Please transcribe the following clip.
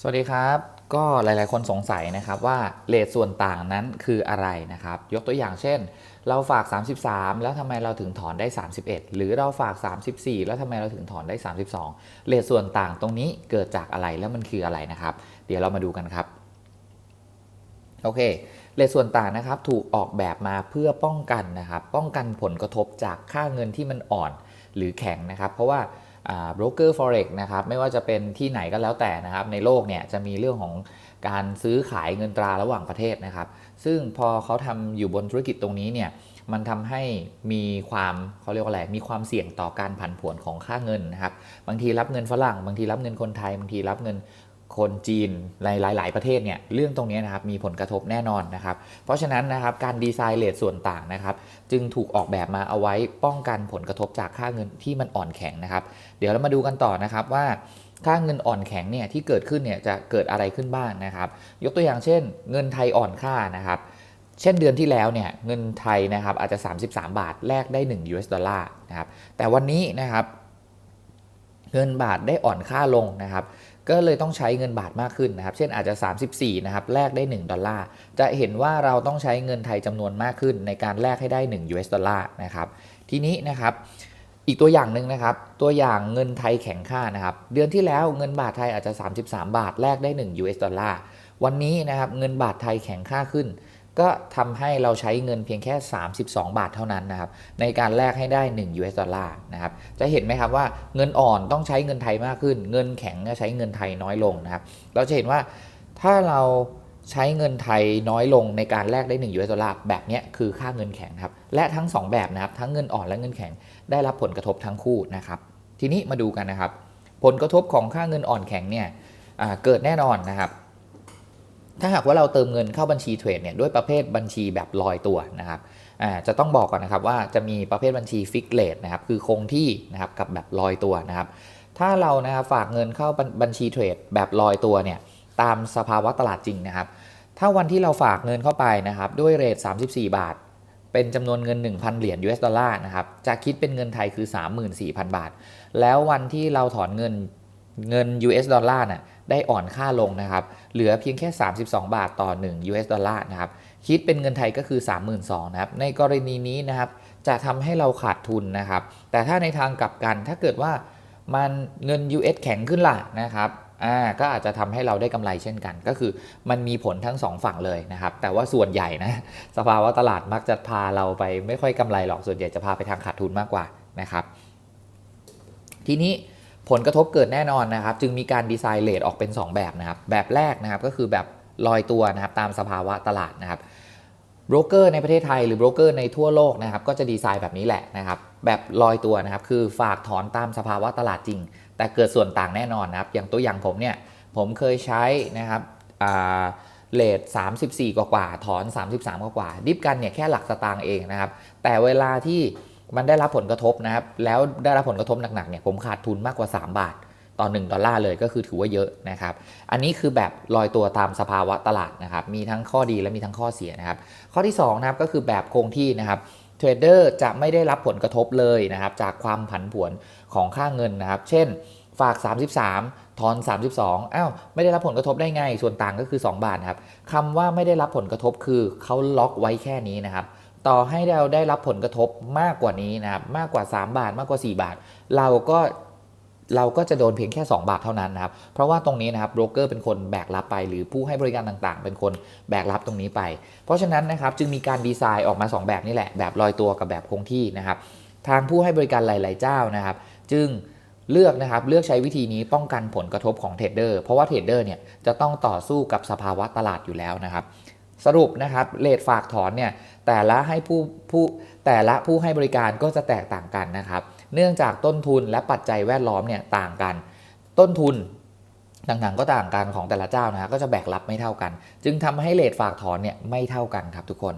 สวัสดีครับ ก็หลาย ๆ คนสงสัยนะครับว่าเลทส่วนต่างนั้นคืออะไรนะครับ ยกตัวอย่างเช่น เราฝาก 33 แล้วทำไมเราถึงถอนได้ 31 หรือเราฝาก 34 แล้วทำไมเราถึงถอนได้ 32เลทส่วนต่างตรงนี้เกิดจากอะไรแล้วมันคืออะไรนะครับ เดี๋ยวเรามาดูกันครับโอเคเลทส่วนต่างนะครับถูกออกแบบมาเพื่อป้องกันนะครับ ป้องกันผลกระทบจากค่าเงินที่มันอ่อนหรือแข็งนะครับ เพราะว่า บรกเกอร์ forex นะครับไม่ว่าจะเป็นที่ไหนก็แล้วแต่นะครับในโลกเนี่ยจะมีเรื่องของการซื้อขายเงินตราระหว่างประเทศนะครับ ซึ่งพอเขาทำอยู่บนธุรกิจตรงนี้เนี่ยมันทำให้มีความเขาเรียกว่าอะไร มีความเสี่ยงต่อการผันผวนของค่าเงินนะครับ บางทีรับเงินฝรั่ง บางทีรับเงินคนไทย บางทีรับเงิน คนจีนในหลาย ๆ ประเทศเนี่ยเรื่องตรงนี้นะครับมีผลกระทบแน่นอนนะครับ เพราะฉะนั้นนะครับการดีไซน์เลทส่วนต่างนะครับ จึงถูกออกแบบมาเอาไว้ป้องกันผลกระทบจากค่าเงินที่มันอ่อนแข็งนะครับ เดี๋ยวเรามาดูกันต่อนะครับว่าค่าเงินอ่อนแข็งเนี่ยที่เกิดขึ้นเนี่ยจะเกิดอะไรขึ้นบ้างนะครับ ยกตัวอย่างเช่น เงินไทยอ่อนค่านะครับเช่นเดือนที่แล้วเนี่ยเงินไทยนะครับอาจจะ 33 บาทแลกได้ 1 US ดอลลาร์นะครับแต่วันนี้นะครับเงินบาทได้อ่อนค่าลงนะครับ ก็เลยต้องใช้เงินบาทมากขึ้นนะครับ เช่นอาจจะ 34 นะครับ แลกได้ 1 ดอลลาร์ จะเห็นว่าเราต้องใช้เงินไทยจำนวนมากขึ้น ในการแลกให้ได้ 1 US ดอลลาร์นะครับ ทีนี้นะครับ อีกตัวอย่างหนึ่งนะครับ ตัวอย่างเงินไทยแข็งค่านะครับ เดือนที่แล้วเงินบาทไทยอาจจะ 33 บาท แลกได้ 1 US ดอลลาร์ วันนี้นะครับ เงินบาทไทยแข็งค่าขึ้น ก็ทำให้เราใช้เงินเพียงแค่ 32 บาทเท่านั้นนะครับในการแลกให้ได้ 1 US ดอลลาร์นะครับจะเห็นไหมครับว่าเงินอ่อนต้องใช้เงินไทยมากขึ้น เงินแข็งก็ใช้เงินไทยน้อยลงนะครับเราจะเห็นว่าถ้าเราใช้เงินไทยน้อยลงในการแลกได้1 US ดอลลาร์แบบนี้คือค่าเงินแข็งครับ และทั้ง 2 แบบนะครับ ทั้งเงินอ่อนและเงินแข็งได้รับผลกระทบทั้งคู่นะครับ ทีนี้มาดูกันนะครับ ผลกระทบของค่าเงินอ่อนแข็งเนี่ยเกิดแน่นอนนะครับ ถ้าหากว่าเราเติมเงินเข้าบัญชีเทรดเนี่ยด้วยประเภทบัญชีแบบลอยตัวนะครับจะต้องบอกก่อนนะครับว่าจะมีประเภทบัญชีฟิกเลทนะครับคือคงที่นะครับกับแบบลอยตัวนะครับ ถ้าเรานะครับฝากเงินเข้าบัญชีเทรดแบบลอยตัวเนี่ยตามสภาวะตลาดจริงนะครับ ถ้าวันที่เราฝากเงินเข้าไปนะครับด้วยเรท 34 บาท เป็นจำนวนเงิน 1,000 เหรียญ US ดอลลาร์นะครับจะคิดเป็นเงินไทยคือ 34,000 บาท แล้ววันที่เราถอนเงิน เงิน US ดอลลาร์น่ะได้อ่อนค่าลงนะครับ เหลือเพียงแค่ 32 บาทต่อ 1 US ดอลลาร์นะครับ คิดเป็นเงินไทยก็คือ 32,000นะครับ ในกรณีนี้นะครับ จะทำให้เราขาดทุนนะครับ แต่ถ้าในทางกลับกัน ถ้าเกิดว่ามันเงิน US แข็งขึ้นล่ะนะครับอ่าก็อาจจะทำให้เราได้กำไรเช่นกัน ก็คือมันมีผลทั้ง 2 ฝั่งเลยนะครับ แต่ว่าส่วนใหญ่นะสภาวะตลาดมักจะพาเราไปไม่ค่อยกำไรหรอกส่วนใหญ่จะพาไปทางขาดทุนมากกว่านะครับ ทีนี้ ผลกระทบเกิดแน่นอนนะครับ จึงมีการดีไซน์เลทออกเป็น 2 แบบนะครับ แบบแรกนะครับก็คือแบบลอยตัวนะครับตามสภาวะตลาดนะครับโบรกเกอร์ในประเทศไทยหรือโบรกเกอร์ในทั่วโลกนะครับก็จะดีไซน์แบบนี้แหละนะครับแบบลอยตัวนะครับคือฝากถอนตามสภาวะตลาดจริง แต่เกิดส่วนต่างแน่นอนนะครับอย่างตัวอย่างผมเนี่ยผมเคยใช้นะครับเลท34 กว่ากว่าถอน 33 กว่ากว่าดิฟกันเนี่ยแค่หลักสตางค์เองนะครับแต่เวลาที่ มันได้รับผลกระทบนะครับ แล้วได้รับผลกระทบหนักๆเนี่ยผมขาดทุนมากกว่า 3 บาท ต่อ 1 ดอลลาร์เลยก็คือถือว่าเยอะนะครับ อันนี้คือแบบลอยตัวตามสภาวะตลาดนะครับ มีทั้งข้อดีและมีทั้งข้อเสียนะครับ ข้อที่2นะครับก็คือแบบคงที่นะครับเทรดเดอร์จะไม่ได้รับผลกระทบเลยนะครับ จากความผันผวนของค่าเงินนะครับ เช่น ฝาก 33 ทอน 32อ้าวไม่ได้รับผลกระทบได้ไง ส่วนต่างก็คือ 2 บาทครับคำว่าไม่ได้รับผลกระทบคือเขาล็อกไว้แค่นี้นะครับ ต่อให้เราได้รับผลกระทบมากกว่านี้นะครับมากกว่า 3 บาทมากกว่า 4 บาท เราก็เราก็จะโดนเพียงแค่ 2 บาทเท่านั้นนะครับ เพราะว่าตรงนี้นะครับโบรกเกอร์เป็นคนแบกรับไป หรือผู้ให้บริการต่างๆ เป็นคนแบกรับตรงนี้ไป เพราะฉะนั้นนะครับจึงมีการดีไซน์ออกมา 2 แบบนี่แหละ แบบลอยตัวกับแบบคงที่นะครับ ทางผู้ให้บริการหลาย ๆ เจ้านะครับ จึงเลือกนะครับเลือกใช้วิธีนี้ป้องกันผลกระทบของเทรดเดอร์เพราะว่าเทรดเดอร์เนี่ยจะต้องต่อสู้กับสภาวะตลาดอยู่แล้วนะครับ สรุปนะครับเลทฝากถอนเนี่ยแต่ละให้ผู้ผู้แต่ละผู้ให้บริการก็จะแตกต่างกันนะครับ เนื่องจากต้นทุนและปัจจัยแวดล้อมเนี่ยต่างกัน ต้นทุนต่างๆก็ต่างกันของแต่ละเจ้านะก็จะแบกรับไม่เท่ากัน จึงทำให้เลทฝากถอนเนี่ยไม่เท่ากันครับทุกคน